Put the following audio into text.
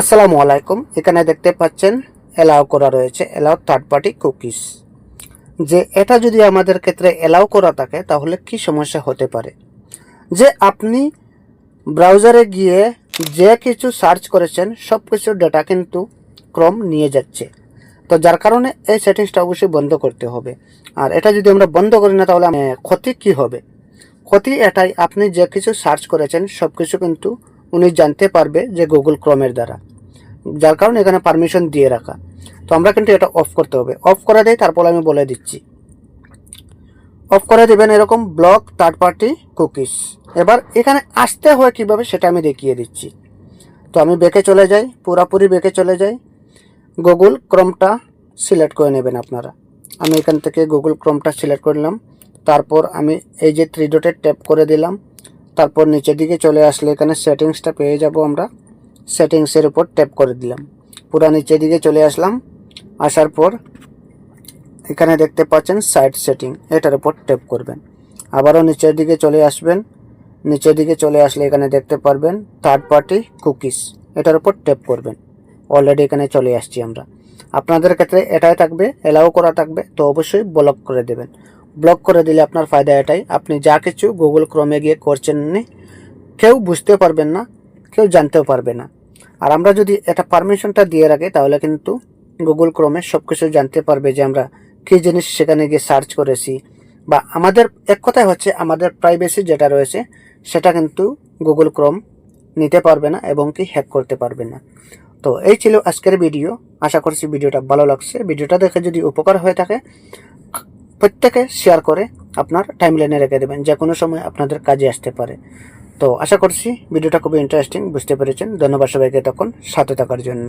আসসালামু আলাইকুম। এখানে দেখতে পাচ্ছেন অ্যালাউ করা রয়েছে অ্যালাউ থার্ড পার্টি কুকিজ যে এটা যদি আমাদের ক্ষেত্রে অ্যালাউ করা থাকে, তাহলে কি সমস্যা হতে পারে? যে আপনি ব্রাউজারে গিয়ে যে কিছু সার্চ করেছেন সব কিছু ডেটা কিন্তু ক্রম নিয়ে যাচ্ছে। তো যার কারণে এই সেটিংসটা অবশ্যই বন্ধ করতে হবে। আর এটা যদি আমরা বন্ধ করি না, তাহলে ক্ষতি কি হবে? ক্ষতি এটাই, আপনি যে কিছু সার্চ করেছেন সব কিছু কিন্তু উনি জানতে পারবে যে গুগল ক্রমের দ্বারা। যার কারণে এখানে পারমিশন দিয়ে রাখা। তো আমরা কিন্তু এটা অফ করতে হবে। অফ করা দেয় তারপর আমি বলে দিচ্ছি। অফ করে দেবেন এরকম ব্লক থার্ড পার্টি কুকিজ এবার এখানে আসতে হয় কীভাবে সেটা আমি দেখিয়ে দিচ্ছি। তো আমি বেঁকে চলে যাই, পুরাপুরি বেঁকে চলে যাই। গুগল ক্রমটা সিলেক্ট করে নেবেন আপনারা। আমি এখান থেকে গুগল ক্রমটা সিলেক্ট করলাম। তারপর আমি এই যে থ্রি ডটের ট্যাপ করে দিলাম। তারপর নিচের দিকে চলে আসলে এখানে সেটিংসটা পেয়ে যাব আমরা। সেটিংসের উপর ট্যাপ করে দিলাম। পুরো নিচের দিকে চলে আসলাম। আসার পর এখানে দেখতে পাচ্ছেন সাইড সেটিং এটার উপর ট্যাপ করবেন। আবারও নিচের দিকে চলে আসবেন। নিচের দিকে চলে আসলে এখানে দেখতে পারবেন থার্ড পার্টি কুকিজ এটার উপর ট্যাপ করবেন। অলরেডি এখানে চলে আসছি আমরা। আপনাদের ক্ষেত্রে এটাই থাকবে এলাও করা থাকবে, তো অবশ্যই ব্লক করে দেবেন। ব্লক করে দিলে আপনার ফায়দা এটাই। আপনি যা কিছু গুগল ক্রমে গিয়ে করছেন নি, কেউ বুঝতে পারবেন না, কেউ জানতেও পারবে না। আর আমরা যদি এটা পারমিশনটা দিয়ে রাখি, তাহলে কিন্তু গুগল ক্রমে সব কিছু জানতে পারবে যে আমরা কী জিনিস সেখানে গিয়ে সার্চ করেছি। বা আমাদের, এক কথায় হচ্ছে আমাদের প্রাইভেসি যেটা রয়েছে, সেটা কিন্তু গুগল ক্রোম নিতে পারবে না এবং কি হ্যাক করতে পারবে না। তো এই ছিল আজকের ভিডিও আশা করছি ভিডিওটা ভালো লাগছে। ভিডিওটা দেখে যদি উপকার হয়ে থাকে প্রত্যেকে শেয়ার করে আপনার টাইম টাইমলাইনে রেখে দেবেন, যে কোনো সময় আপনাদের কাজে আসতে পারে। তো আশা করছি ভিডিওটা খুবই ইন্টারেস্টিং বুঝতে পেরেছেন। ধন্যবাদ সবাইকে তখন সাথে থাকার জন্য।